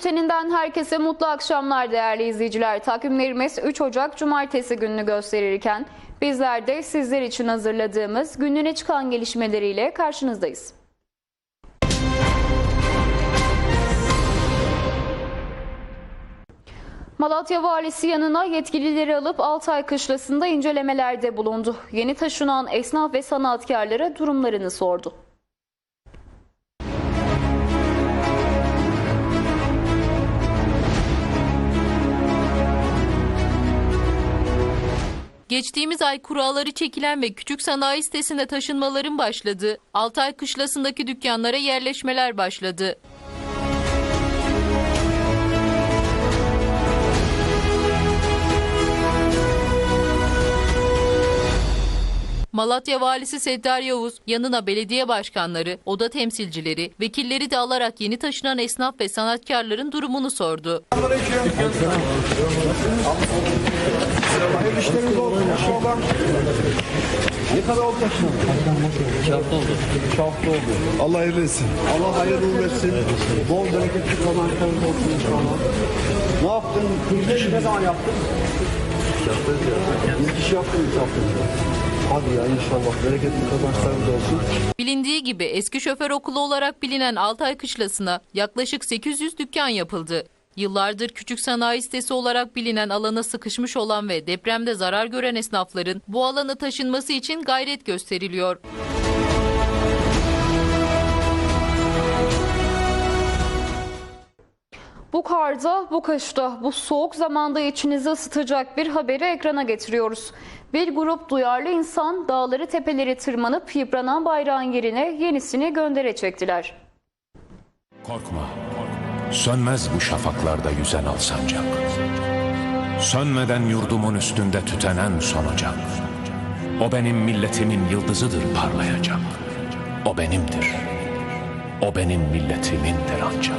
bülteninden herkese mutlu akşamlar değerli izleyiciler. Takvimlerimiz 3 Ocak Cumartesi gününü gösterirken bizler de sizler için hazırladığımız günlüğüne çıkan gelişmeleriyle karşınızdayız. Malatya valisi yanına yetkilileri alıp Altay Kışlası'nda incelemelerde bulundu. Yeni taşınan esnaf ve sanatkarlara durumlarını sordu. Geçtiğimiz ay kuralları çekilen ve küçük sanayi sitesine taşınmaların başladığı Altay Kışlası'ndaki dükkanlara yerleşmeler başladı. Malatya Valisi Seddar Yavuz yanına belediye başkanları, oda temsilcileri, vekilleri de alarak yeni taşınan esnaf ve sanatkarların durumunu sordu. Hayırlı işleriniz olsun inşallah. Ne kadar oldu taşın? İki hafta oldu. İki hafta oldu. Allah hayırlı etsin. Allah hayırlı uğurlu etsin. Bol bereketli kazançlarınız olsun inşallah. Ne yaptın? İşi ne zaman yaptın? İki hafta İlk işi yaptın iki hafta Hadi ya inşallah bereketli kazançlarınız olsun. Bilindiği gibi eski şoför okulu olarak bilinen Altay Kışlası'na yaklaşık 800 dükkan yapıldı. Yıllardır küçük sanayi sitesi olarak bilinen alana sıkışmış olan ve depremde zarar gören esnafların bu alana taşınması için gayret gösteriliyor. Bu karda, bu kışta, bu soğuk zamanda içinizi ısıtacak bir haberi ekrana getiriyoruz. Bir grup duyarlı insan dağları tepeleri tırmanıp yıpranan bayrağın yerine yenisini göndere çektiler. Korkma, sönmez bu şafaklarda yüzen alsancak. Sönmeden yurdumun üstünde tütenen sonacak. O benim milletimin yıldızıdır parlayacak. O benimdir. O benim milletimindir ancak.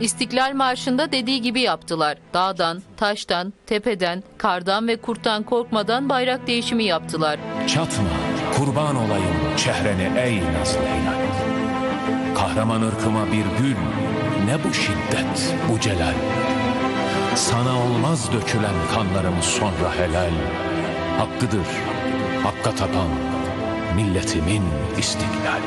İstiklal Marşı'nda dediği gibi yaptılar. Dağdan, taştan, tepeden, kardan ve kurttan korkmadan bayrak değişimi yaptılar. Çatma, kurban olayım çehreni ey nazlı hilal. Kahraman ırkıma bir gül, ne bu şiddet, bu celal. Sana olmaz dökülen kanlarım sonra helal. Hakkıdır, hakka tapan, milletimin istiklal.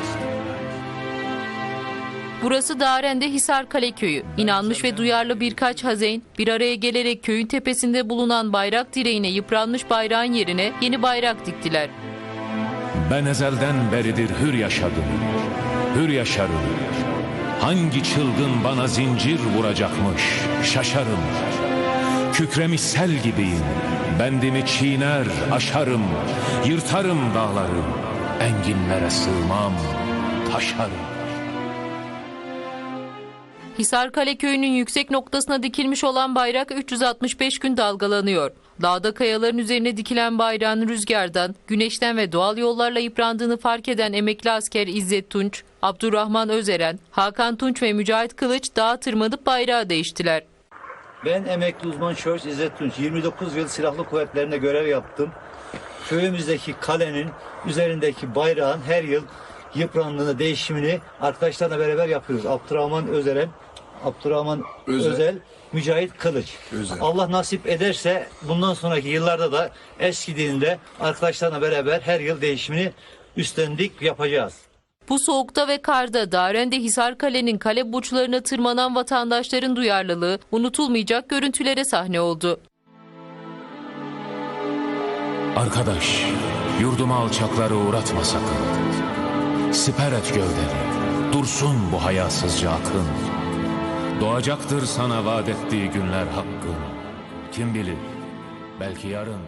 Burası Daren'de Hisarkale köyü. İnanmış ve duyarlı birkaç hazeyn bir araya gelerek köyün tepesinde bulunan bayrak direğine yıpranmış bayrağın yerine yeni bayrak diktiler. Ben ezelden beridir hür yaşadım, hür yaşarım. Hangi çılgın bana zincir vuracakmış, şaşarım. Kükremiş sel gibiyim, bendimi çiğner, aşarım. Yırtarım dağları, enginlere sığmam, taşarım. Hisarkale köyünün yüksek noktasına dikilmiş olan bayrak 365 gün dalgalanıyor. Dağda kayaların üzerine dikilen bayrağın rüzgardan, güneşten ve doğal yollarla yıprandığını fark eden emekli asker İzzet Tunç, Abdurrahman Özeren, Hakan Tunç ve Mücahit Kılıç dağa tırmanıp bayrağı değiştiler. Ben emekli uzman şoför İzzet Tunç. 29 yıl silahlı kuvvetlerinde görev yaptım. Köyümüzdeki kalenin üzerindeki bayrağın her yıl yıprandığını, değişimini arkadaşlarla beraber yapıyoruz. Abdurrahman Özeren, Abdurrahman Özel, Mücahit Kılıç. Allah nasip ederse bundan sonraki yıllarda da eskidiğinde arkadaşlarla beraber her yıl değişimini üstlendik, yapacağız. Bu soğukta ve karda Daren'de Hisarkale'nin kale burçlarına tırmanan vatandaşların duyarlılığı unutulmayacak görüntülere sahne oldu. Arkadaş, yurduma alçakları uğratma sakın. Siper et gövdeni, dursun bu hayasızca akın. Doğacaktır sana vaat ettiği günler hakkın. Kim bilir, belki yarın,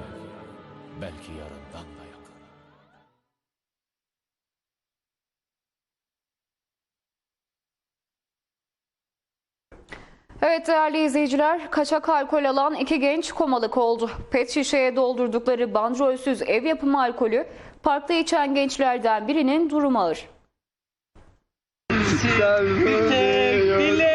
belki yarından da yakın. Evet değerli izleyiciler, kaçak alkol alan iki genç komalık oldu. Pet şişeye doldurdukları bandrolsüz ev yapımı alkolü parkta içen gençlerden birinin durumu ağır. Dileğim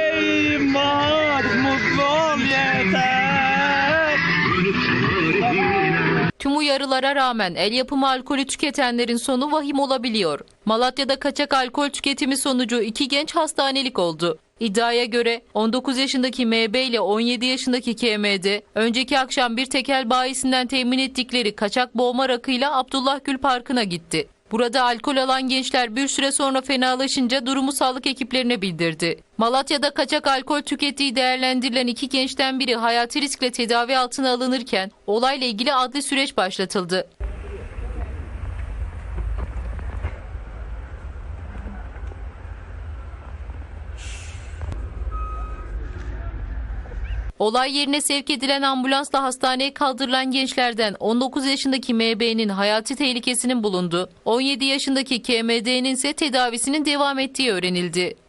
Tüm uyarılara rağmen el yapımı alkolü tüketenlerin sonu vahim olabiliyor. Malatya'da kaçak alkol tüketimi sonucu iki genç hastanelik oldu. İddiaya göre 19 yaşındaki MB ile 17 yaşındaki KM'de önceki akşam bir tekel bayisinden temin ettikleri kaçak boğma rakıyla Abdullah Gül Parkı'na gitti. Burada alkol alan gençler bir süre sonra fenalaşınca durumu sağlık ekiplerine bildirdi. Malatya'da kaçak alkol tükettiği değerlendirilen iki gençten biri hayati riskle tedavi altına alınırken olayla ilgili adli süreç başlatıldı. Olay yerine sevk edilen ambulansla hastaneye kaldırılan gençlerden 19 yaşındaki MB'nin hayati tehlikesinin bulunduğu, 17 yaşındaki KMD'nin ise tedavisinin devam ettiği öğrenildi.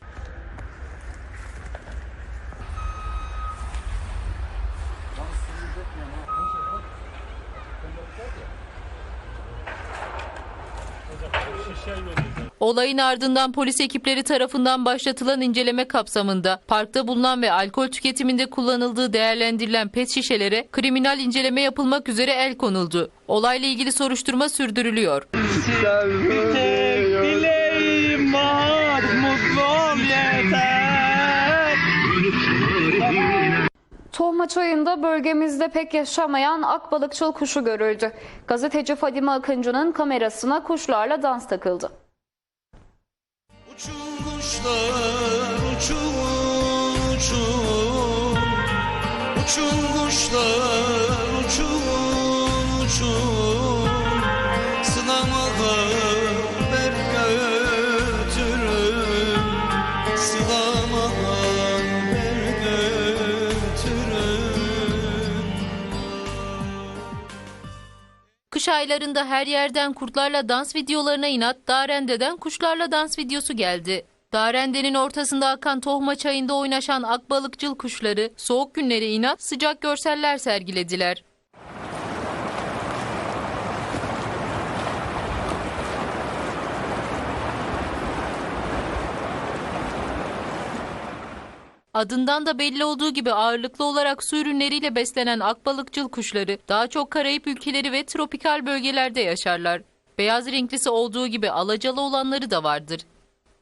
Olayın ardından polis ekipleri tarafından başlatılan inceleme kapsamında parkta bulunan ve alkol tüketiminde kullanıldığı değerlendirilen pet şişelere kriminal inceleme yapılmak üzere el konuldu. Olayla ilgili soruşturma sürdürülüyor. Tek dileğim var mutlu ol yeter Tohma çayında bölgemizde pek yaşamayan akbalıkçıl kuşu görüldü. Gazeteci Fadime Akıncı'nın kamerasına kuşlarla dans takıldı. Uçun kuşlar uçun uçun Uçun kuşlar Kış aylarında her yerden kurtlarla dans videolarına inat Darende'den kuşlarla dans videosu geldi. Darende'nin ortasında akan tohma çayında oynaşan akbalıkçıl kuşları soğuk günlere inat sıcak görseller sergilediler. Adından da belli olduğu gibi ağırlıklı olarak su ürünleriyle beslenen akbalıkçıl kuşları daha çok Karayip ülkeleri ve tropikal bölgelerde yaşarlar. Beyaz renklisi olduğu gibi alacalı olanları da vardır.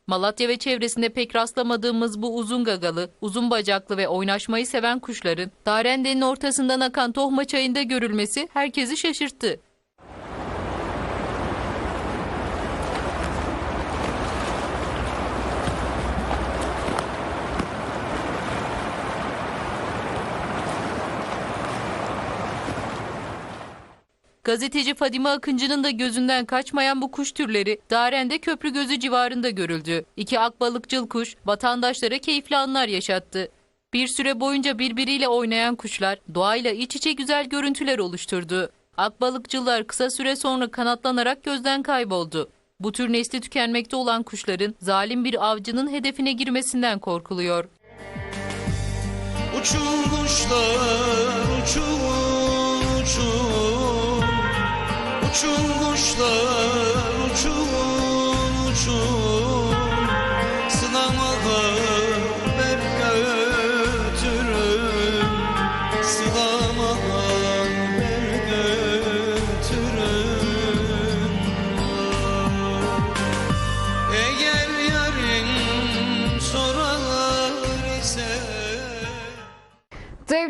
Malatya ve çevresinde pek rastlamadığımız bu uzun gagalı, uzun bacaklı ve oynaşmayı seven kuşların Darende'nin ortasından akan tohma çayında görülmesi herkesi şaşırttı. Gazeteci Fadime Akıncı'nın da gözünden kaçmayan bu kuş türleri Daren'de köprü gözü civarında görüldü. İki akbalıkçıl kuş vatandaşlara keyifli anlar yaşattı. Bir süre boyunca birbiriyle oynayan kuşlar doğayla iç içe güzel görüntüler oluşturdu. Akbalıkçılar kısa süre sonra kanatlanarak gözden kayboldu. Bu tür nesli tükenmekte olan kuşların zalim bir avcının hedefine girmesinden korkuluyor. Uçun kuşlar uçun uçun Uçun kuşlar uçun uçun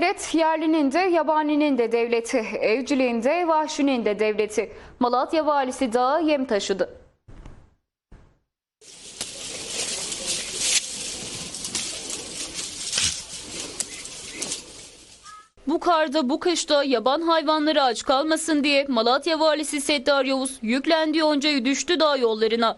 Devlet yerlinin de yabaninin de devleti, evciliğin de vahşinin de devleti. Malatya valisi dağa yem taşıdı. Bu karda bu kışta yaban hayvanları aç kalmasın diye Malatya valisi Settar Yavuz yüklendiği yoncayı düştü dağ yollarına.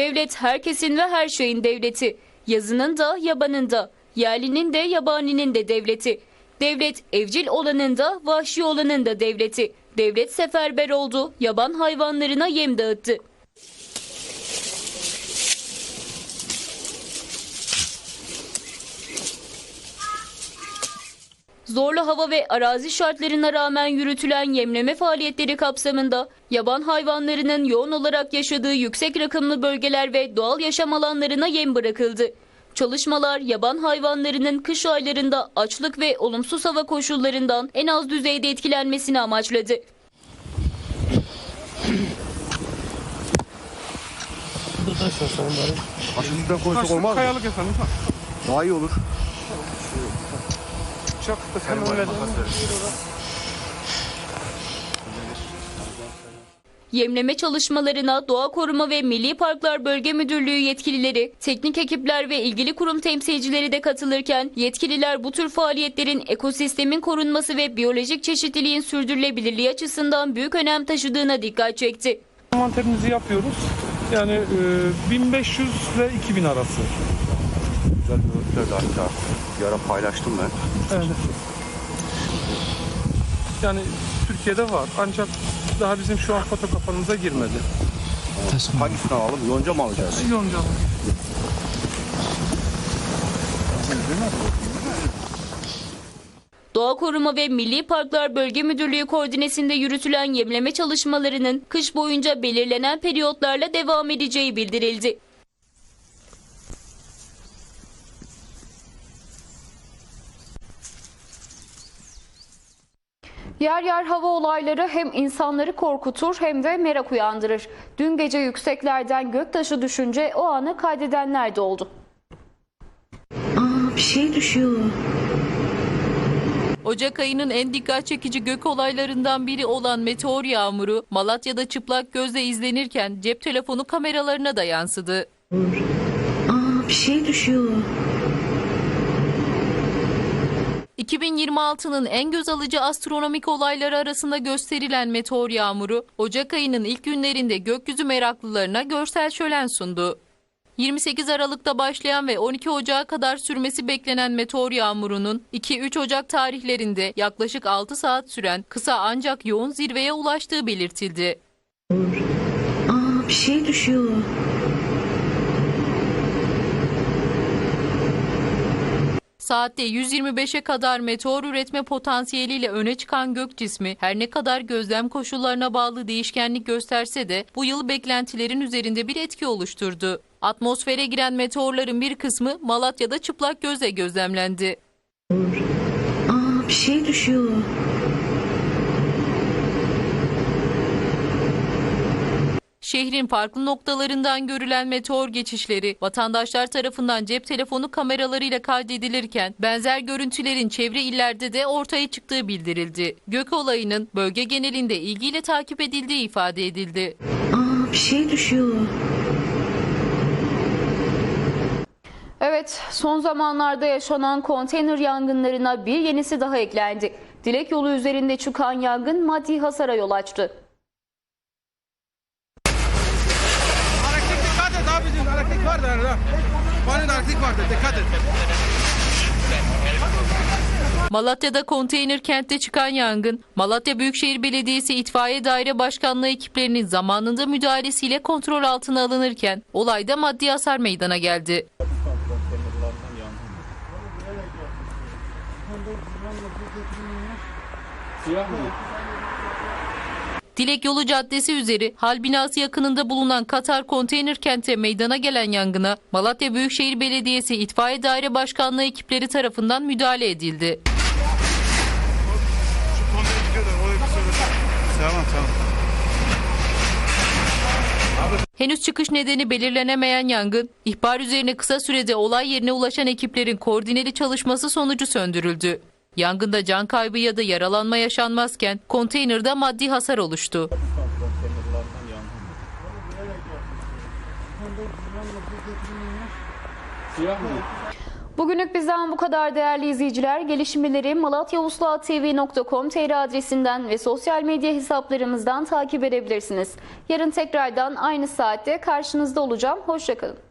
Devlet herkesin ve her şeyin devleti. Yazının da yabanın da, yerlinin de yabaninin de devleti. Devlet evcil olanın da vahşi olanın da devleti. Devlet seferber oldu, yaban hayvanlarına yem dağıttı. zorlu hava ve arazi şartlarına rağmen yürütülen yemleme faaliyetleri kapsamında yaban hayvanlarının yoğun olarak yaşadığı yüksek rakımlı bölgeler ve doğal yaşam alanlarına yem bırakıldı. Çalışmalar yaban hayvanlarının kış aylarında açlık ve olumsuz hava koşullarından en az düzeyde etkilenmesini amaçladı. Açlıktan koysak olmaz mı? Kayalık efendim. Daha iyi olur. Çok verin. Yemleme çalışmalarına Doğa Koruma ve Milli Parklar Bölge Müdürlüğü yetkilileri, teknik ekipler ve ilgili kurum temsilcileri de katılırken yetkililer bu tür faaliyetlerin ekosistemin korunması ve biyolojik çeşitliliğin sürdürülebilirliği açısından büyük önem taşıdığına dikkat çekti. Mantarımızı yapıyoruz. Yani e, 1500 ile 2000 arası. Güzel görüntüler de hatta bir ara paylaştım ben. Evet. Yani Türkiye'de var ancak daha bizim şu an foto kafanıza girmedi. Hangisini alalım? Yonca mı alacağız? Yonca. Doğa Koruma ve Milli Parklar Bölge Müdürlüğü koordinesinde yürütülen yemleme çalışmalarının kış boyunca belirlenen periyotlarla devam edeceği bildirildi. Yer yer hava olayları hem insanları korkutur hem de merak uyandırır. Dün gece yükseklerden göktaşı düşünce o anı kaydedenler de oldu. Aa bir şey düşüyor. Ocak ayının en dikkat çekici gök olaylarından biri olan meteor yağmuru Malatya'da çıplak gözle izlenirken cep telefonu kameralarına da yansıdı. Aa bir şey düşüyor. 2026'nın en göz alıcı astronomik olayları arasında gösterilen meteor yağmuru, Ocak ayının ilk günlerinde gökyüzü meraklılarına görsel şölen sundu. 28 Aralık'ta başlayan ve 12 Ocak'a kadar sürmesi beklenen meteor yağmurunun 2-3 Ocak tarihlerinde yaklaşık 6 saat süren kısa ancak yoğun zirveye ulaştığı belirtildi. Aa bir şey düşüyor. Saatte 125'e kadar meteor üretme potansiyeliyle öne çıkan gök cismi her ne kadar gözlem koşullarına bağlı değişkenlik gösterse de bu yıl beklentilerin üzerinde bir etki oluşturdu. Atmosfere giren meteorların bir kısmı Malatya'da çıplak gözle gözlemlendi. Aa bir şey düşüyor. Şehrin farklı noktalarından görülen meteor geçişleri vatandaşlar tarafından cep telefonu kameralarıyla kaydedilirken benzer görüntülerin çevre illerde de ortaya çıktığı bildirildi. Gök olayının bölge genelinde ilgiyle takip edildiği ifade edildi. Aa bir şey düşüyor. Evet, son zamanlarda yaşanan konteyner yangınlarına bir yenisi daha eklendi. Dilek yolu üzerinde çıkan yangın maddi hasara yol açtı. Et abicim hareket var da. Bana da hareket var da dikkat et. Malatya'da konteyner kentte çıkan yangın, Malatya Büyükşehir Belediyesi İtfaiye Daire Başkanlığı ekiplerinin zamanında müdahalesiyle kontrol altına alınırken olayda maddi hasar meydana geldi. Dilek Yolu Caddesi üzeri hal binası yakınında bulunan Katar konteyner kente meydana gelen yangına Malatya Büyükşehir Belediyesi İtfaiye Daire Başkanlığı ekipleri tarafından müdahale edildi. Tamam tamam. Henüz çıkış nedeni belirlenemeyen yangın, ihbar üzerine kısa sürede olay yerine ulaşan ekiplerin koordineli çalışması sonucu söndürüldü. Yangında can kaybı ya da yaralanma yaşanmazken konteynerde maddi hasar oluştu. Bugünlük bizden bu kadar değerli izleyiciler. Gelişmeleri malatyauslahtv.com.tr adresinden ve sosyal medya hesaplarımızdan takip edebilirsiniz. Yarın tekrardan aynı saatte karşınızda olacağım. Hoşçakalın.